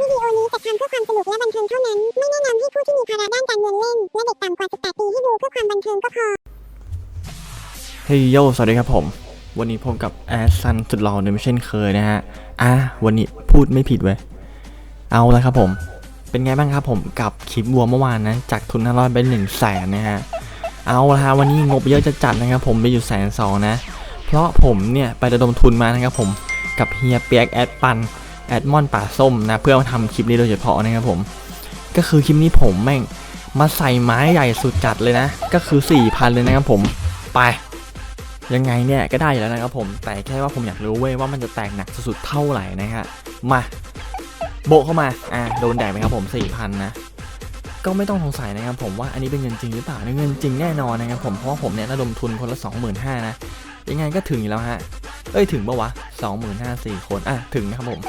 วิดีโอนี้จัดทำเพื่อความสนุกและบันเทิงเท่านั้น ไม่แนะนำให้ผู้ที่มีภาระด้านการเงินเล่น และเด็กต่ำกว่า 18 ปีให้ดูเพื่อความบันเทิงก็พอ เฮ้ยโยสวัสดีครับผม วันนี้พบกับแอสซันสุดหล่อเดิมเช่นเคยนะฮะ อะ วันนี้พูดไม่ผิดเว้ย เอาละครับผม เป็นไงบ้างครับผมกับคลิปวัวเมื่อวานนะ จากทุน500เป็น1 0 0 0 0แสนนะฮะ เอาละฮะวันนี้งบเยอะจะจัดนะครับผมไปอยู่แสนสองนะ เพราะผมเนี่ยไประดมทุนมานะครับผมกับเฮียเปียกแอดปัน แอดมอนป่าส้มนะ เพื่อมาทำคลิปนี้โดยเฉพาะนะครับผม ก็คือคลิปนี้ผมแม่งมาใส่ไม้ใหญ่สุดจัดเลยนะ ก็คือ 4,000 เลยนะครับผมไป ยังไงเนี่ยก็ได้อยู่แล้วนะครับผม แต่แค่ว่าผมอยากรู้เว้ยว่ามันจะแตกหนักสุดๆเท่าไหร่นะฮะมาโบเข้ามาอ่าโดนแดกไปครับผม4,000นะก็ไม่ต้องสงสัยนะครับผมว่าอันนี้เป็นเงินจริงหรือเปล่าเงินจริงแน่นอนนะครับผมเพราะว่าผมเนี่ยระดมทุนคนละ 25,000นะยังไงก็ถึงอยู่แล้วฮะเอ้ยถึงปะวะ25,000สี่คนอะถึงนะครับผม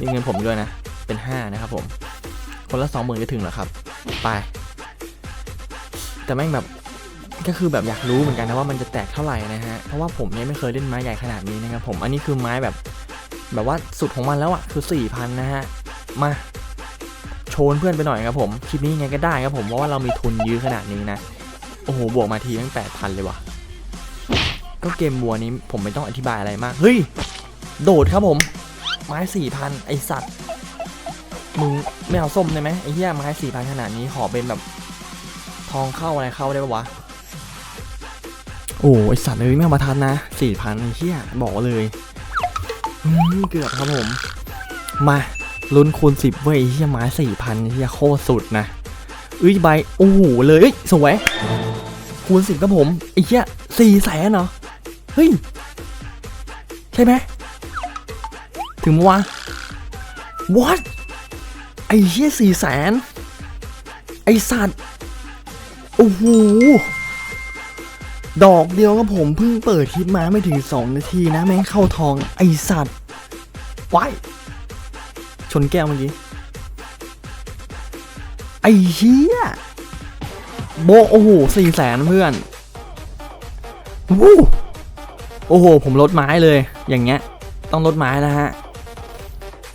มีเงินผมด้วยนะ เป็น 5 นะครับผม คนละ20,000ก็ถึงแล้วครับ ไป แต่แม่งแบบก็คือแบบอยากรู้เหมือนกันนะว่ามันจะแตกเท่าไหร่นะฮะ เพราะว่าผมเนี่ยไม่เคยเล่นไม้ใหญ่ขนาดนี้นะครับผม อันนี้คือไม้แบบ แบบว่าสุดของมันแล้วอะคือ4,000นะฮะ มาโชนเพื่อนไปหน่อยครับผม คลิปนี้ยังไงก็ได้ครับผม เพราะว่าเรามีทุนยื้อขนาดนี้นะ โอ้โห บวกมาทีตั้ง8,000เลยว่ะ ก็เกมบัวนี้ผมไม่ต้องอธิบายอะไรมาก เฮ้ย โดดครับผม ไม้4,000ไอสัตว์ มึงไม่เอาส้มได้ไหมไอ้เหี้ยไม้4,000ขนาดนี้ขอเป็นแบบ ทองเข้าอะไรเข้าได้ปะวะ โอ้ไอสัตว์เลยไม่เอามาทันนะสี่พันไอ้เหี้ยบอกเลยเกือบครับผม มาลุ้นคูณสิบเว้ยไอ้เหี้ยไม้สี่พันเหี้ยโคตรสุดนะเอ้ยใบโอ้โหเลยเอ้ยสวยคูณสิบครับผมไอ้เหี้ยสี่แสนเหรอเฮ้ย ใช่ไหม ถึงวะ what ไอ้เหี้ยสี่แสนไอสัตว์ โอ้โห ดอกเดียวครับผมเพิ่งเปิดคลิปมาไม่ถึง 2 นาทีนะ แม่งเข้าทอง ไอสัตว์ว้ายชนแก้วเมื่อกี้ ไอเฮียโบโอ้โหสี่แสนเพื่อนวู้โอ้โห ผมลดไม้เลย อย่างเงี้ย ต้องลดไม้แล้วฮะ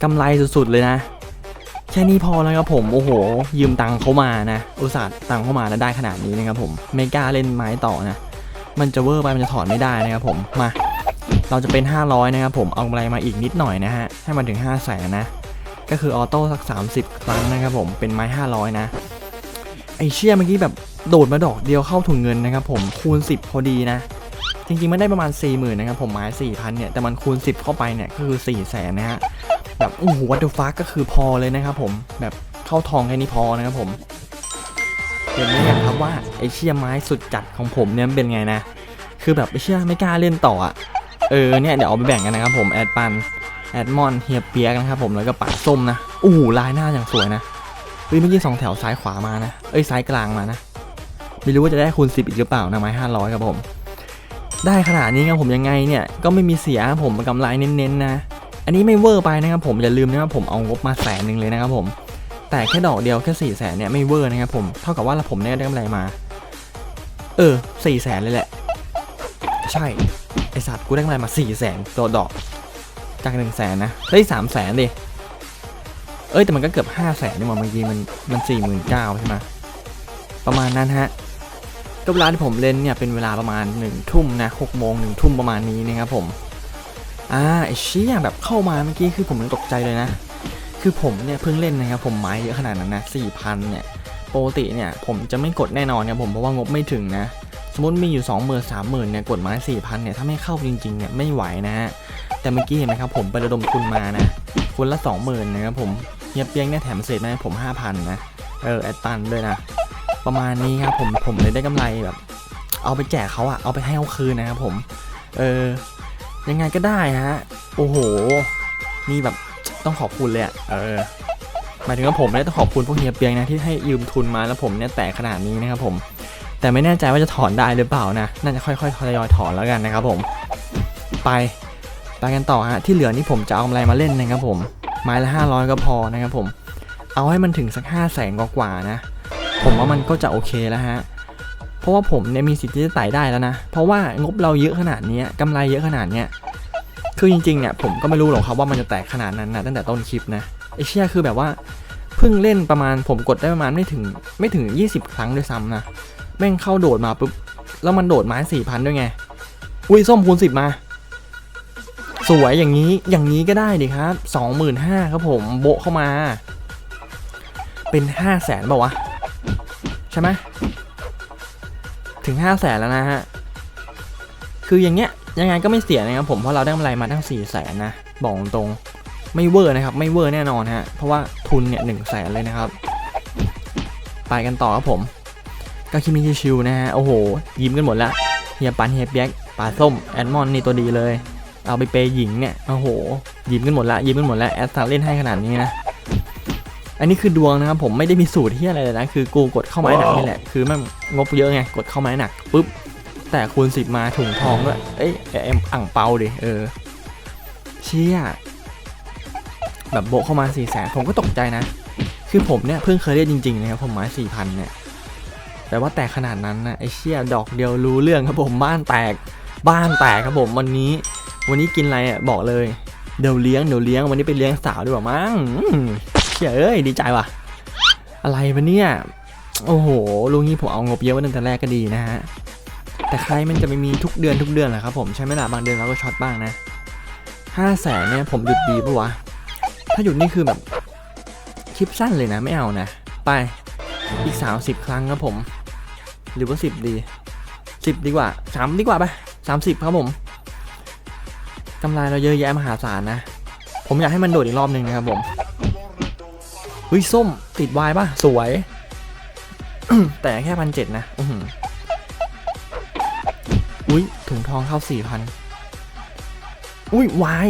กำไรสุดๆเลยนะ แค่นี้พอแล้วครับผมโอ้โห ยืมตังค์เขามานะ อุตส่าห์ตังค์เขามาแล้วได้ขนาดนี้นะครับผมไม่กล้าเล่นไม้ต่อนะ มันจะเวอร์ไปมันจะถอนไม่ได้นะครับผมมา เราจะเป็น 500 นะครับผมเอากำไรมาอีกนิดหน่อยนะฮะให้มันถึง 5 0 0แสนนะก็คือออโต้สัก 30 ครั้งนะครับผมเป็นไม้ 500 นะ ไอเชี่ยเมื่อกี้แบบโดดมาดอกเดียวเข้าถุงเงินนะครับผมคูณ 10 พอดีนะ จริงๆมันได้ประมาณ 40,000นะครับผมไม้4,000เนี่ยแต่มันคูณ 10 เข้าไปเนี่ยก็คือ 4 0 0แสนนะฮะ แบบโอ้โหวัตถุฟักก็คือพอเลยนะครับผมแบบเข้าทองแค่นี้พอนะครับผมเห็นไหมกันครับว่าไอเชี่ยไม้สุดจัดของผมเนี่ยเป็นไงนะ คือแบบไอเชี่ยไม่กล้าเล่นต่ออะเออเนี่ยเดี๋ยวเอาไปแบ่งกันนะครับผมแอดปันแอดมอนเฮียเปียกนะครับผมแล้วก็ป่าส้มนะโอ้โหลายหน้าอย่างสวยนะเฮ้ยเมื่อกี้สองแถวซ้ายขวามานะเอ้ยซ้ายกลางมานะไม่รู้ว่าจะได้คูณ10อีกหรือเปล่านะไม้500ครับผม ได้ขนาดนี้ครับผมยังไงเนี่ยก็ไม่มีเสียผมกำไรเน้นๆนะ อันนี้ไม่เวอร์ไปนะครับผมอย่าลืมนะครับผมเอางบมาแสนหนึ่งเลยนะครับผมแต่แค่ดอกเดียวแค่สี่แสนเนี่ยไม่เวอร์นะครับผมเท่ากับว่าผมเนี่ยได้กำไรมา เออสี่แสนเลยแหละ ใช่ไอสัตว์กูได้กำไรมาสี่แสนตัวดอก จากหนึ่งแสนนะได้สามแสนดิเอ้ยแต่มันก็เกือบห้าแสนนี่หว่าเมื่อกี้มันมันสี่หมื่นเก้าใช่ไหมประมาณนั้นฮะก็เวลาที่ผมเล่นเนี่ยเป็นเวลาประมาณหนึ่งทุ่มนะหกโมงหนึ่งทุ่มประมาณนี้นะครับผม อ่าไอเชี่ยแบบเข้ามาเมื่อกี้คือผมยังตกใจเลยนะ คือผมเนี่ยเพิ่งเล่นนะครับผมไม้เยอะขนาดนั้นนะสี่พันเนี่ยปกติเนี่ยผมจะไม่กดแน่นอนครับผมเพราะว่างบไม่ถึงนะสมมติมีอยู่ 2 0 0 0 0 3 0,000เนี่ยกดไม้สี่พันเนี่ยถ้าไม่เข้าจริงๆเนี่ยไม่ไหวนะฮะแต่เมื่อกี้เห็นไหมครับผมไประดมทุนมานะคนละ 20,000นะครับผมเฮียเปียงเนี่ยแถมเศษมาให้ผม 5,000นะเออแอดตันด้วยนะประมาณนี้ครับผมผมเลยได้กำไรแบบ เอาไปแจกเขาอะเอาไปให้เขาคืนนะครับผม เออ ยังไงก็ได้ฮะ โอ้โห นี่แบบต้องขอบคุณเลยอะเออหมายถึงว่าผมเนี่ยต้องขอบคุณพวกเฮียเปียงนะที่ให้ยืมทุนมาแล้วผมเนี่ยแตกขนาดนี้นะครับผม แต่ไม่แน่ใจว่าจะถอนได้หรือเปล่านะ น่าจะค่อยๆทยอยถอนแล้วกันนะครับผม ไป ไปกันต่อฮะ ที่เหลือนี่ผมจะเอาอะไรมาเล่นนะครับผม ไม้ละ500 ก็พอนะครับผม เอาให้มันถึงสัก5 0 0แสนกว่าๆนะ ผมว่ามันก็จะโอเคแล้วฮะ เพราะว่าผมเนี่ยมีสิทธิ์ที่จะไต่ได้แล้วนะ เพราะว่างบเราเยอะขนาดนี้ยกำไรเยอะขนาดเนี้ยคือจริงๆเนี่ยผมก็ไม่รู้หรอกครับว่ามันจะแตกขนาดนั้นนะตั้งแต่ต้นคลิปนะไอเชี่ยคือแบบว่าเพิ่งเล่นประมาณผมกดได้ประมาณไม่ถึงไม่ถึง 20 ครั้งด้วยซ้ำนะแม่งเข้าโดดมาปุ๊บแล้วมันโดดไม้สี่พันด้วยไงอุ้ยส้มคูณสิบมา สวยอย่างนี้อย่างนี้ก็ได้ดิครับสองหมื่นห้าครับผมโบเข้ามา เป็นห้าแสนป่าวะ ใช่ไหม ถึงห้าแสนแล้วนะฮะ คืออย่างเงี้ยยังไงก็ไม่เสียนะครับผมเพราะเราได้กำไรมาตั้งสี่แสนนะบอกตรงไม่เวอร์นะครับไม่เวอร์แน่นอนฮะเพราะว่าทุนเนี่ยหนึ่งแสนเลยนะครับ ไปกันต่อครับผมก็คิมิชิวๆนะฮะโอ้โห ยิ้มกันหมดละเฮียปันเฮียเปียกปลาส้มแอดมอนนี่ตัวดีเลย เอาไปเปย์หญิงเนี่ยโอ้โห ยิ้มกันหมดละยิ้มกันหมดละแอดสตาเล่นให้ขนาดนี้นะ อันนี้คือดวงนะครับผมไม่ได้มีสูตรที่อะไรเลยนะ คือกูกดเข้าไม้หนักนี่แหละ คือมันงบเยอะไง กดเข้าไม้หนักปุ๊บ แต่คูณสิบมาถุงทองด้วย เอ้ยเอ็มอ่างเปาดิ เออ เชี่ย แบบโบะเข้ามาสี่แสนผมก็ตกใจนะ คือผมเนี่ยเพิ่งเคยเล่นจริงๆนะครับผมไม้สี่พันเนี่ยแต่ว่าแตกขนาดนั้นนะไอเชี่ยดอกเดียวรู้เรื่องครับผมบ้านแตก บ้านแตกครับผมวันนี้ วันนี้กินอะไรอะบอกเลยเดี๋ยวเลี้ยงเดี๋ยวเลี้ยงวันนี้ไปเลี้ยงสาวดีกว่ามั้งอืมเชี่ยเอ้ยดีใจว่ะ อะไรวะเนี่ย โอ้โหลุงนี้ผมเอางบเยอะมาตั้งแต่แรกก็ดีนะฮะ แต่ใครมันจะไม่มีทุกเดือนทุกเดือนแหละครับผมใช่ไหมล่ะบางเดือนเราก็ช็อตบ้างนะห้าแสนเนี่ยผมหยุดดีปะวะ ถ้าหยุดนี่คือแบบคลิปสั้นเลยนะไม่เอานะ ไปอีกสามสิบครั้งครับผม หรือว่าสิบดีสิบดีกว่าสามดีกว่าไปสามสิบครับผมกำไรเราเยอะแยะมหาศาลนะ ผมอยากให้มันโดดอีกรอบหนึ่งนะครับผม เฮ้ย ส้มติดวายป่ะ สวย แต่แค่พันเจ็ดนะอืออุ้ยถุงทองเข้าสี่พันอุ้ยวาย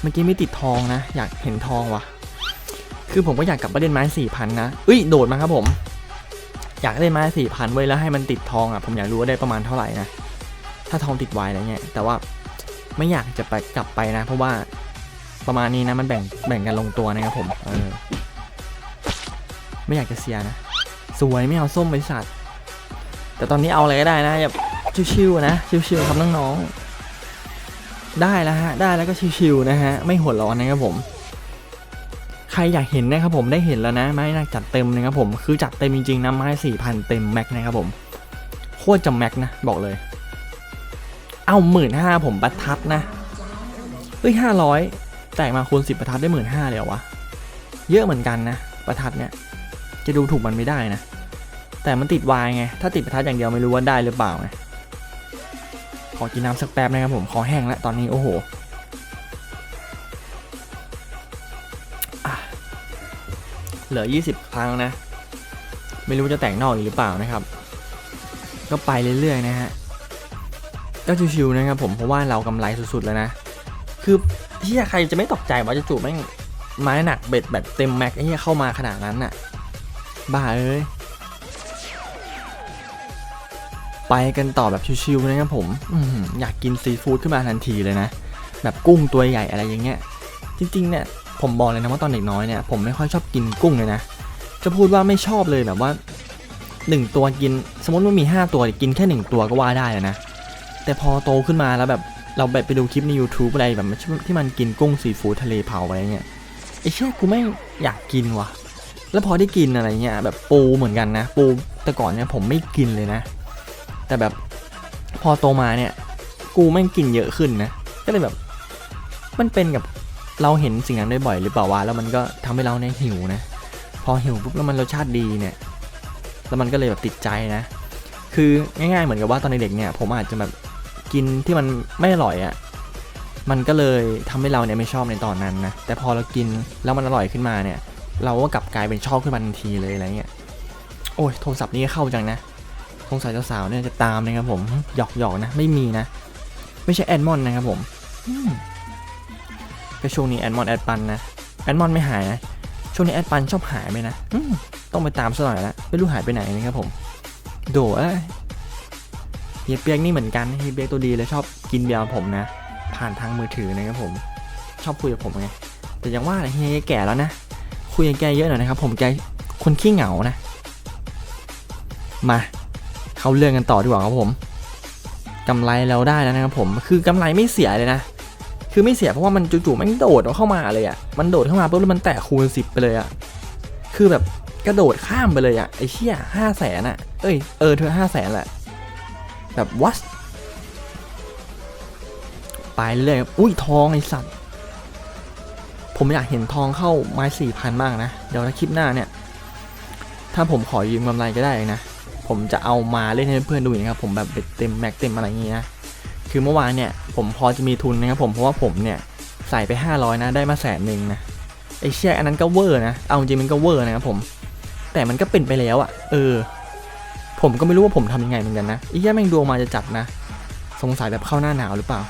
เมื่อกี้ไม่ติดทองนะ อยากเห็นทองว่ะ คือผมก็อยากกลับมาเล่นไม้สี่พันนะเอ้ยโดดมาครับผม อยากเล่นไม้สี่พันไว้แล้วให้มันติดทองอะ ผมอยากรู้ว่าได้ประมาณเท่าไหร่นะถ้าทองติดวายอะไรเงี้ยแต่ว่าไม่อยากจะไปกลับไปนะ เพราะว่า ประมาณนี้นะมันแบ่งแบ่งกันลงตัวนะครับผมเออไม่อยากจะเสียนะ สวยไม่เอาส้มบริษัทแต่ตอนนี้เอาอะไรก็ได้นะแบบชิวๆนะชิวๆครับน้องๆได้แล้วฮะได้แล้วก็ชิวๆนะฮะไม่หัวร้อนนะครับผมใครอยากเห็นนะครับผมได้เห็นแล้วนะไม้นักจัดเต็มนะครับผมคือจัดเต็มจริงๆนะไม้สี่พันเต็มแม็กนะครับผมโคตรจะแม็กนะบอกเลย เอาหมื่นห้าผมประทัดนะเฮ้ยห้าร้อย ตกมาคูณสิบประทัดได้หมื่นห้าเลยวะ เยอะเหมือนกันนะ ประทัดเนี่ย จะดูถูกมันไม่ได้นะ แต่มันติดวายไง ถ้าติดประทัดอย่างเดียวไม่รู้ว่าได้หรือเปล่าไง ขอกินน้ำสักแป๊บนะครับผมขอแห้งแล้วตอนนี้โอ้โหเหลือ 20 ครั้งนะ ไม่รู้จะแต่งนอกอีกหรือเปล่านะครับ ก็ไปเรื่อยๆนะฮะ ก็ชิวๆนะครับผม เพราะว่าเรากำไรสุดๆแล้วนะ คือ ที่ใครจะไม่ตกใจว่าจะจูบแม่งไม้หนักเบ็ดแบบเต็มแม็กไอ้เหี้ยเข้ามาขนาดนั้นน่ะ บ้าเอ้ย ไปกันต่อแบบชิวๆนะครับผมออยากกินซีฟู้ดขึ้นมาทันทีเลยนะ แบบกุ้งตัวใหญ่อะไรอย่างเงี้ย จริง ๆ เนี่ย ผมบอกเลยนะว่าตอนเด็กน้อยเนี่ย ผมไม่ค่อยชอบกินกุ้งเลยนะ จะพูดว่าไม่ชอบเลยแบบว่าหนึ่งตัวกิน สมมติว่ามี5ตัวกินแค่หนึ่งตัวก็ว่าได้แล้วนะ แต่พอโตขึ้นมาแล้วแบบ เราแบบไปดูคลิปใน YouTube อะไรแบบที่มันกินกุ้งซีฟู้ดทะเลเผาอะไรเงี้ยไอ้เชี่ยกูไม่อยากกินว่ะ แล้วพอได้กินอะไรเงี้ยแบบปูเหมือนกันนะ ปูแต่ก่อนเนี่ยผมไม่กินเลยนะ แต่แบบพอโตมาเนี่ย กูแม่งกินเยอะขึ้นนะ ก็เลยแบบ มันเป็นกับเราเห็นสิ่งนั้นบ่อยๆหรือเปล่าวะแล้วมันก็ทำให้เราเนี่ยหิวนะ พอหิวปุ๊บแล้วมันรสชาติดีเนี่ย แล้วมันก็เลยแบบติดใจนะ คือง่ายๆเหมือนกับว่าตอนเด็กเนี่ย ผมอาจจะแบบ กินที่มันไม่อร่อยอะ่ะมันก็เลยทำให้เราเนี่ยไม่ชอบในตอนนั้นนะแต่พอเรากินแล้วมันอร่อยขึ้นมาเนี่ย เราก็กลับกลายเป็นชอบขึ้นมาทันทีเลยอะไรเงี้ยโอ้ยโทรศัพท์นี้เข้าจังนะสงสัยสาวๆเนี่ยจะตามนะครับผมหยอกหยอกนะไม่มีนะ ไม่ใช่แอดมอนนะครับผมก็ช่วงนี้แอดมอนแอดปันนะแอดมอนไม่หายนะช่วงนี้แอดปันชอบหายไปนะต้องไปตามซะหน่อยละไม่รู้หายไปไหนนะครับผม โด้ ฮียเปียกนี่เหมือนกันเฮียเปียกตัวดีเลยชอบกินเบียร์ผมนะ ผ่านทางมือถือนะครับผม ชอบคุยกับผมไงแต่อยังว่าเฮียแก่แล้วนะ คุยกับแกเยอะหน่อยนะครับ ผมแกคนขี้เหงานะ มา เข้าเรื่องกันต่อดีกว่าครับผมกำไรเราได้แล้วนะครับผม คือกำไรไม่เสียเลยนะ คือไม่เสียเพราะว่ามันจู่ๆมันโดดเข้ามาเลยอะมันโดดเข้ามาปุ๊บแล้วมันแตะคูณสิบไปเลยอะคือแบบกระโดดข้ามไปเลยอะไอ้เชี่ยห้าแสนอะ เอ้ยเออเธอห้าแสนแหละ แบบวัดไปเรื่อยอุ้ยทองไอ้สัตว์ผมอยากเห็นทองเข้าไม้สี่พันมากนะ เดี๋ยวในคลิปหน้าเนี่ย ถ้าผมขอยืมกำไรก็ได้นะ ผมจะเอามาเล่นให้เพื่อนๆดูนะครับ ผมแบบเต็มแม็กเต็มอะไรอย่างเงี้ยนะ คือเมื่อวานเนี่ย ผมพอจะมีทุนนะครับผมเพราะว่าผมเนี่ยใส่ไป 500 นะ ได้มาแสนหนึ่งนะไอเชี่ยอันนั้นก็เวอร์นะ เอาจริงมันก็เวอร์นะครับผม แต่มันก็เป็นไปแล้วอะ่ะเออ ผมก็ไม่รู้ว่าผมทำยังไงเหมือนกันนะไอ้เหี้ยแม่งดวงมาจะจัดนะ สงสัยแบบเข้าหน้าหนาวหรือเปล่า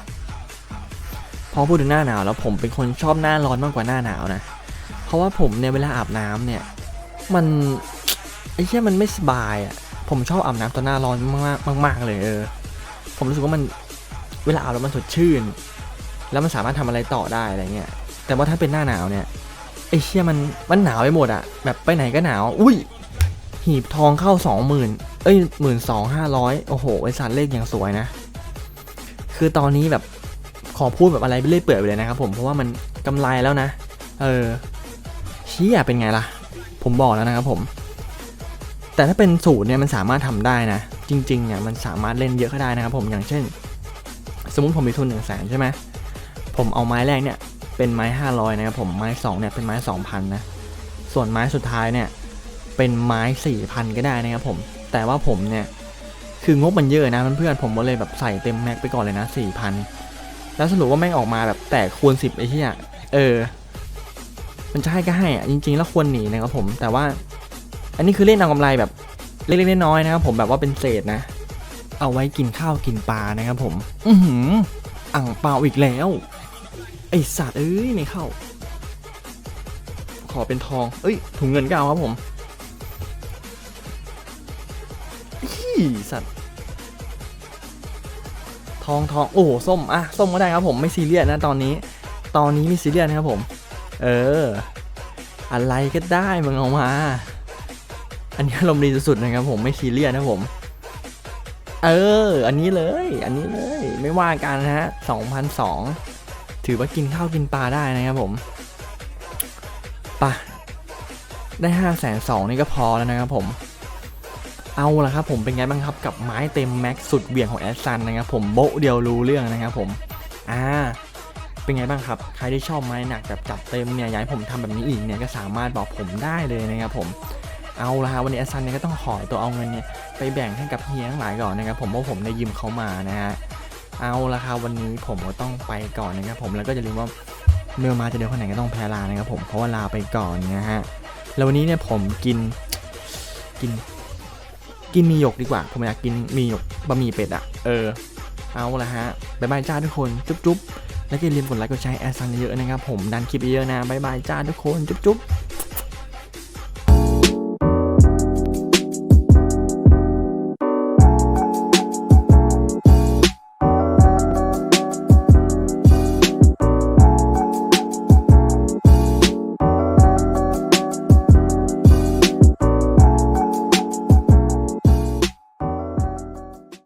พอพูดถึงหน้าหนาวแล้วผมเป็นคนชอบหน้าร้อนมากกว่าหน้าหนาวนะ เพราะว่าผมเนี่ยเวลาอาบน้ำเนี่ย มันไอ้เหี้ยมันไม่สบายอะ่ะ ผมชอบอาบน้ำตอนหน้าร้อนมากๆมากเลยเออ ผมรู้สึกว่ามันเวลาอาบแล้วมันสดชื่น แล้วมันสามารถทำอะไรต่อได้อะไรเงี้ย แต่ว่าถ้าเป็นหน้าหนาวเนี่ยไอ้เชี่ยมันมันหนาวไปหมดอะแบบไปไหนก็หนาว อุ้ย หีบทองเข้าสองหมื่นเอ้ยหมื่นสองห้าร้อยโอ้โหไอสัตว์เลขอย่างสวยนะ คือตอนนี้แบบขอพูดแบบอะไรไปเรื่อยเปื่อยไปเลยนะครับผมเพราะว่ามันกำไรแล้วนะ เออชี่ยเป็นไงล่ะ ผมบอกแล้วนะครับผม แต่ถ้าเป็นสูตรเนี่ยมันสามารถทำได้นะ จริงๆเนี่ยมันสามารถเล่นเยอะก็ได้นะครับผมอย่างเช่น สมมติผมมีทุนหนึ่งแสนใช่ไหมผมเอาไม้แรกเนี่ยเป็นไม้ 500 นะครับผมไม้ 2 เนี่ยเป็นไม้ 2,000 นะ ส่วนไม้สุดท้ายเนี่ย เป็นไม้4,000ก็ได้นะครับผม แต่ว่าผมเนี่ย คืองบมันเยอะนะเพื่อนๆผมก็เลยแบบใส่เต็มแม็กไปก่อนเลยนะ4,000แล้วสรุปว่าแม่งออกมาแบบแตกคูณ10ไอ้เหี้ยเออ มันจะให้ก็ให้อะจริง ๆ แล้วควรหนีนะครับผม แต่ว่า อันนี้คือเล่นเอากำไรแบบเล็กๆน้อยๆนะครับผมแบบว่าเป็นเศษนะ เอาไว้กินข้าวกินปลานะครับผม อือหืออ่างเปล่าอีกแล้ว ไอสัตว์เอ้ยไม่เข้า ขอเป็นทอง เอ้ยถุงเงินก็เอาครับผม สัตว์ทองทองโอ้โหส้มอะส้มก็ได้ครับผมไม่ซีเรียสนะตอนนี้ ตอนนี้ไม่ซีเรียสนะครับผม เออ อะไรก็ได้มึงเอามา อันนี้อารมดีสุดๆนะครับผมไม่ซีเรียสนะผม เออ อันนี้เลย อันนี้เลย ไม่ว่ากันนะฮะ2,002ถือว่ากินข้าวกินปลาได้นะครับผมปะได้5 0 0 0 0 0นี่ก็พอแล้วนะครับผม เอาละครับผมเป็นไงบ้างครับกับไม้เต็มแม็กสุดเบี่ยงของแอดซันนะครับผมโบ๊ะเดียวรู้เรื่องนะครับผมอ่าเป็นไงบ้างครับ ใครที่ชอบไม้หนักแบบจัดเต็มเนี่ย อยากให้ผมทำแบบนี้อีกเนี่ยก็สามารถบอกผมได้เลยนะครับผม เอาละฮะวันนี้แอดซันเนี่ยก็ต้องขอตัวเอาเงินเนี่ยไปแบ่งให้กับเฮียทั้งหลายก่อนนะครับผมเพราะผมได้ยืมเขามานะฮะ เอาละครับวันนี้ผมก็ต้องไปก่อนนะครับผมแล้วก็อย่าลืมว่าเมื่อมาจะเดินคนไหนก็ต้องแพ้ลานะครับผมเพราะว่าลาไปก่อนนะฮะ แล้ววันนี้เนี่ยผมกินกิน กินมีหยกดีกว่า ผมอยากกินมีหยกบะหมี่เป็ดอะเออ เอาละฮะบายบายจ้าทุกคน จุ๊บจุ๊บแล้วก็อย่าลืมกดไลค์กดแชร์แอดซันเยอะๆนะครับผมดันคลิปเยอะๆนะบายบายจ้าทุกคน จุ๊บจุ๊บ